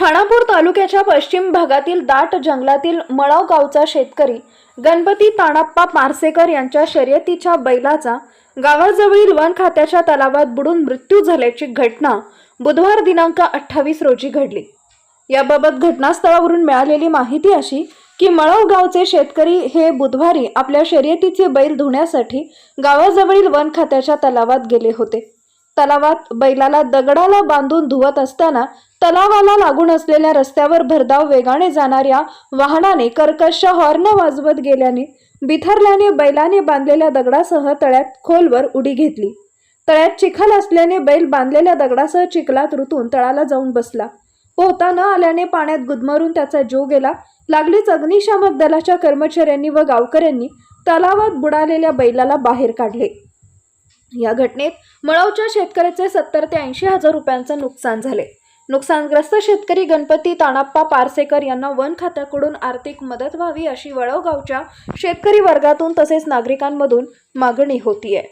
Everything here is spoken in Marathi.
खानापूर तालुक्याच्या पश्चिम भागातील दाट जंगलातील मळाव गावचा शेतकरी गणपती ताणाप्पा पारसेकर यांच्या शर्यतीच्या बैलाचा गावाजवळील वन खात्याच्या तलावात बुडून मृत्यू झाल्याची घटना बुधवार दिनांक अठ्ठावीस रोजी घडली. याबाबत घटनास्थळावरून मिळालेली माहिती अशी की मळव गावचे शेतकरी हे बुधवारी आपल्या शर्यतीचे बैल धुण्यासाठी गावाजवळील वन खात्याच्या तलावात गेले होते. तलावात बैलाला दगडाला बांधून धुवत असताना तलावाला लागून असलेल्या रस्त्यावर भरधाव वेगाने जाणाऱ्या वाहनाने कर्कश हॉर्न वाजवत गेल्याने बिथरल्याने बैलाने बांधलेल्या दगडासह तळ्यात खोलवर उडी घेतली. तळ्यात चिखल असल्याने बैल बांधलेल्या दगडासह चिखलात रुतून तळाला जाऊन बसला. पोहता न आल्याने पाण्यात गुदमरून त्याचा जीव गेला. लागलीच अग्निशामक दलाच्या कर्मचाऱ्यांनी व गावकऱ्यांनी तलावात बुडालेल्या बैलाला बाहेर काढले. या घटनेत मळवच्या शेतकऱ्याचे सत्तर ते ऐंशी हजार रुपयांचं नुकसान झाले. नुकसानग्रस्त शेतकरी गणपती ताणाप्पा पारसेकर यांना वन खात्याकडून आर्थिक मदत व्हावी अशी वळवगावच्या शेतकरी वर्गातून तसेच नागरिकांमधून मागणी होतीये.